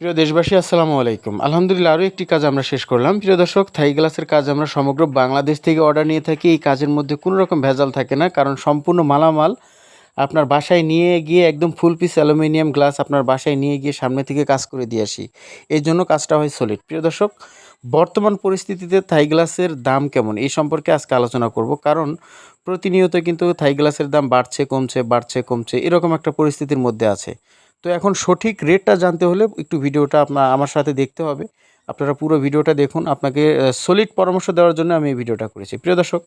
প্রিয় দেশবাসী, আসসালামু আলাইকুম। আলহামদুলিল্লাহ, আরও একটি কাজ আমরা শেষ করলাম। প্রিয় দর্শক, থাই গ্লাসের কাজ আমরা সমগ্র বাংলাদেশ থেকে অর্ডার নিয়ে থাকি। এই কাজের মধ্যে কোনো রকম ভেজাল থাকে না, কারণ সম্পূর্ণ মালামাল আপনার বাসায় নিয়ে গিয়ে একদম ফুল পিস অ্যালুমিনিয়াম গ্লাস আপনার বাসায় নিয়ে গিয়ে সামনে থেকে কাজ করে দিয়ে আসি। এই জন্য কাজটা হয় সলিড প্রিয় দর্শক, বর্তমান পরিস্থিতিতে থাই গ্লাসের দাম কেমন? এই সম্পর্কে আজকে আলোচনা করব, কারণ প্রতিনিয়ত কিন্তু থাই গ্লাসের দাম বাড়ছে, কমছে বাড়ছে, কমছে, এরকম একটা পরিস্থিতির মধ্যে আছে। তো এখন সঠিক রেটটা জানতে হলে একটু ভিডিওটা আপনার আমার সাথে দেখতে হবে। আপনারা পুরো ভিডিওটা দেখুন। আপনাকে সলিড পরামর্শ দেওয়ার জন্য আমি এই ভিডিওটা করেছি। প্রিয় দর্শক,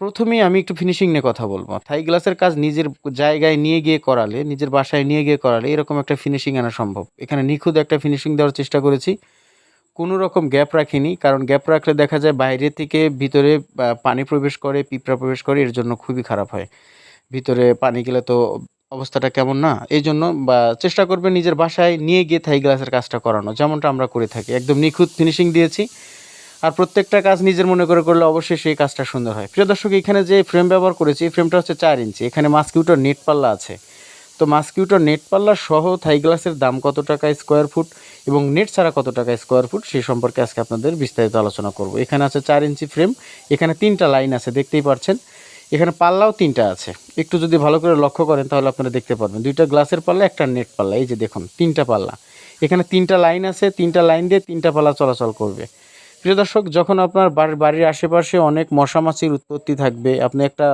প্রথমেই আমি একটু ফিনিশিং নিয়ে কথা বলব। থাই গ্লাসের কাজ নিজের জায়গায় নিয়ে গিয়ে করালে, নিজের বাসায় নিয়ে গিয়ে করালে এরকম একটা ফিনিশিং আনা সম্ভব। এখানে নিখুঁত একটা ফিনিশিং দেওয়ার চেষ্টা করেছি। কোনো রকম গ্যাপ রাখিনি, কারণ গ্যাপ রাখলে দেখা যায় বাইরে থেকে ভিতরে পানি প্রবেশ করে, পিঁপড়া প্রবেশ করে, এর জন্য খুবই খারাপ হয়। ভিতরে পানি গেলে তো অবস্থাটা কেমন না? এই জন্য বা চেষ্টা করবে নিজের বাসায় নিয়ে গিয়ে থাই গ্লাসের কাজটা করানো, যেমনটা আমরা করে থাকি। একদম নিখুঁত ফিনিশিং দিয়েছি। আর প্রত্যেকটা কাজ নিজের মনে করে করলে অবশ্যই সেই কাজটা সুন্দর হয়। প্রিয় দর্শক এখানে যে ফ্রেম ব্যবহার করেছি ফ্রেমটা হচ্ছে চার ইঞ্চি। এখানে মাস্কিউটোর নেট পাল্লা আছে। তো মাস্কিউটোর নেট পাল্লা সহ থাই গ্লাসের দাম কত টাকা স্কোয়ার ফুট এবং নেট ছাড়া কত টাকা স্কোয়ার ফুট সেই সম্পর্কে আজকে আপনাদের বিস্তারিত আলোচনা করব। এখানে আছে চার ইঞ্চি ফ্রেম এখানে তিনটা লাইন আছে, দেখতেই পাচ্ছেন এখানে পাল্লাও তিনটা আছে। একটু যদি ভালো করে লক্ষ্য করেন তাহলে আপনারা দেখতে পারবেন। দুইটা গ্লাসের পাল্লা, একটা নেট পাল্লা। এই যে দেখুন, তিনটা পাল্লা। এখানে তিনটা লাইন আছে, তিনটা লাইন দিয়ে তিনটা পাল্লা চলাচল করবে। প্রিয় দর্শক, যখন আপনার বাড়ির আশেপাশে অনেক মশামাছির উৎপত্তি থাকবে, আপনি একটা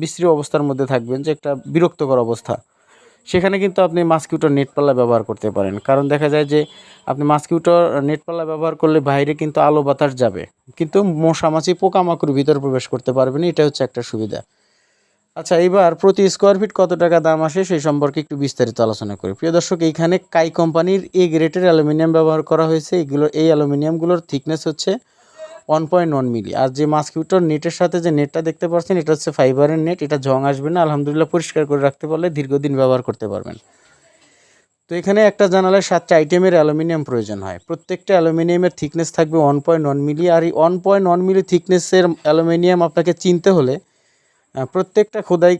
বিশ্রী অবস্থার মধ্যে থাকবেন যে একটা বিরক্তকর অবস্থা। সেখানে কিন্তু আপনি মাস্কিউটোর নেট পাল্লা ব্যবহার করতে পারেন। কারণ দেখা যায় যে আপনি মাস্কিউটোর নেট পাল্লা ব্যবহার করলে বাইরে কিন্তু আলো বাতাস যাবে। কিন্তু মশামাছি পোকামাকড় ভিতরে প্রবেশ করতে পারবে না, এটা হচ্ছে একটা সুবিধা। আচ্ছা এবার প্রতি স্কোয়ার ফিট কত টাকা দাম আসে সেই সম্পর্কে একটু বিস্তারিত আলোচনা করি। প্রিয় দর্শক, এইখানে কাই কোম্পানির এ গ্রেটের অ্যালুমিনিয়াম ব্যবহার করা হয়েছে। এগুলো, এই অ্যালুমিনিয়ামগুলোর থিকনেস হচ্ছে ওয়ান পয়েন্ট ওয়ান মিলি আর যে মাস্কিউটোর নেটের সাথে যে নেটটা দেখতে পাচ্ছেন এটা হচ্ছে ফাইবারের নেট এটা জং আসবে না, আলহামদুলিল্লাহ পরিষ্কার করে রাখতে পারলে দীর্ঘদিন ব্যবহার করতে পারবেন। তো এখানে একটা জানালায় সাতটা আইটেমের অ্যালুমিনিয়াম প্রয়োজন হয়। প্রত্যেকটা অ্যালুমিনিয়ামের থিকনেস থাকবে ওয়ান পয়েন্ট ওয়ান মিলি আর এই ওয়ান পয়েন্ট ওয়ান মিলি থিকনেসের অ্যালুমিনিয়াম আপনাকে চিনতে হলে প্রত্যেকটা খোদাই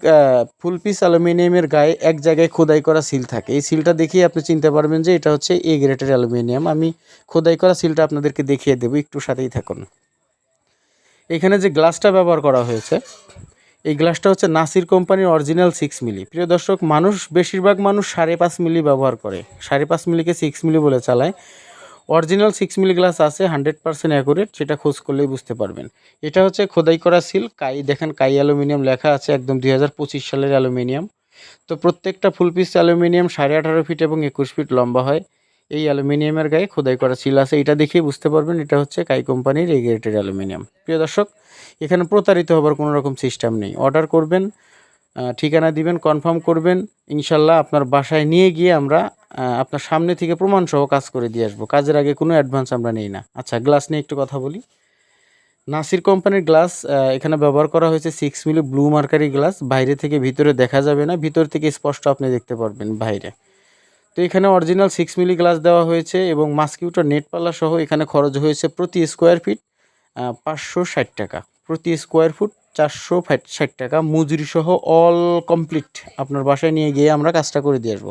ফুল পিস অ্যালুমিনিয়ামের গায়ে এক জায়গায় খোদাই করা সিল থাকে। এই সিলটা দেখিয়ে আপনি চিনতে পারবেন যে এটা হচ্ছে এ গ্রেটের অ্যালুমিনিয়াম। আমি খোদাই করা সিলটা আপনাদেরকে দেখিয়ে দেবো, একটু সাথেই থাকুন। এখানে যে গ্লাসটা ব্যবহার করা হয়েছে, এই গ্লাসটা হচ্ছে নাসির কোম্পানির অরিজিনাল সিক্স মিলি প্রিয় দর্শক, মানুষ, বেশিরভাগ মানুষ সাড়ে পাঁচ মিলি ব্যবহার করে। সাড়ে পাঁচ মিলিকে সিক্স মিলি বলে চালায়। অরিজিনাল সিক্স মিলি গ্লাস আছে হান্ড্রেড পার্সেন্ট অ্যাকুরেট সেটা খোঁজ করলেই বুঝতে পারবেন। এটা হচ্ছে খোদাই করা সিল কাই, দেখেন কাই অ্যালুমিনিয়াম লেখা আছে একদম দুই হাজার পঁচিশ সালের অ্যালুমিনিয়াম। তো প্রত্যেকটা ফুল পিস অ্যালুমিনিয়াম সাড়ে আঠারো ফিট এবং একুশ ফিট লম্বা হয়। এই অ্যালুমিনিয়ামের গায়ে খোদাই করা সিল আছে, এটা দেখেই বুঝতে পারবেন, এটা হচ্ছে কাই কোম্পানির এই গ্রেটেড অ্যালুমিনিয়াম। প্রিয় দর্শক, এখানে প্রতারিত হবার কোনো রকম সিস্টেম নেই। অর্ডার করবেন ঠিকানা দিবেন কনফার্ম করবেন, ইনশাল্লাহ আপনার বাসায় নিয়ে গিয়ে আমরা আপনার সামনে থেকে প্রমাণ সহ কাজ করে দিয়ে আসব। কাজের আগে কোনো অ্যাডভান্স আমরা নেই না। আচ্ছা গ্লাস নিয়ে একটু কথা বলি। নাসির কোম্পানির গ্লাস এখানে ব্যবহার করা হয়েছে six milli blue mercury glass বাইরে থেকে ভিতরে দেখা যাবে না। ভিতর থেকে স্পষ্ট আপনি দেখতে পারবেন বাইরে। তো এখানে অরিজিনাল সিক্স মিলি গ্লাস দেওয়া হয়েছে এবং মাস্কিউটার নেট পাল্লা সহ এখানে খরচ হয়েছে প্রতি স্কোয়ার ফিট পাঁচশো ষাট টাকা। প্রতি স্কোয়ার ফুট চারশো ষাট টাকা। মজুরি সহ অল কমপ্লিট আপনার বাসায় নিয়ে গিয়ে আমরা কাজটা করে দিয়ে আসব।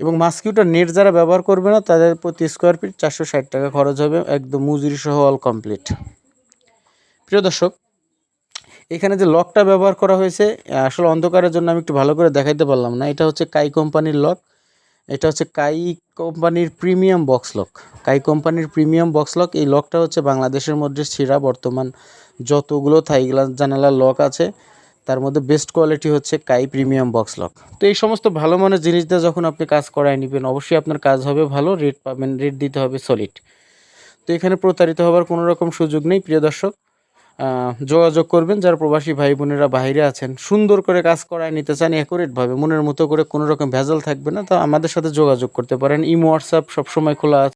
এবং মাস্কিউটার নেট যারা ব্যবহার করবে না, তাদের প্রতি স্কোয়ার ফিট চারশো ষাট টাকা খরচ হবে, একদম মজুরি সহ অল কমপ্লিট প্রিয় দর্শক, এখানে যে লকটা ব্যবহার করা হয়েছে আসলে অন্ধকারের জন্য আমি একটু ভালো করে দেখাইতে পারলাম না। এটা হচ্ছে কাই কোম্পানির লক এটা হচ্ছে কাই কোম্পানির প্রিমিয়াম বক্স লক কাই কোম্পানির প্রিমিয়াম বক্স লক এই লকটা হচ্ছে বাংলাদেশের মধ্যে সেরা। বর্তমান যতগুলো থাই গ্লাস জানালার লক আছে তার মধ্যে বেস্ট কোয়ালিটি হচ্ছে কাই প্রিমিয়াম বক্স লক তো এই সমস্ত ভালো মানের জিনিস দিয়ে যখন আপনি কাজ করায় নেবেন, অবশ্যই আপনার কাজ হবে ভালো রেট পাবেন রেট দিতে হবে সলিড তো এখানে প্রতারিত হবার কোনো রকম সুযোগ নেই, প্রিয় দর্শক। যোগাযোগ করবেন, যারা প্রবাসী ভাই বোনেরা বাইরে আছেন, সুন্দর করে কাজ করায় নিতে চান অ্যাকুরেটভাবে মনের মতো করে কোনো রকম ভেজাল থাকবে না, তো আমাদের সাথে যোগাযোগ করতে পারেন। ইমো হোয়াটসঅ্যাপ সবসময় খোলা আছে।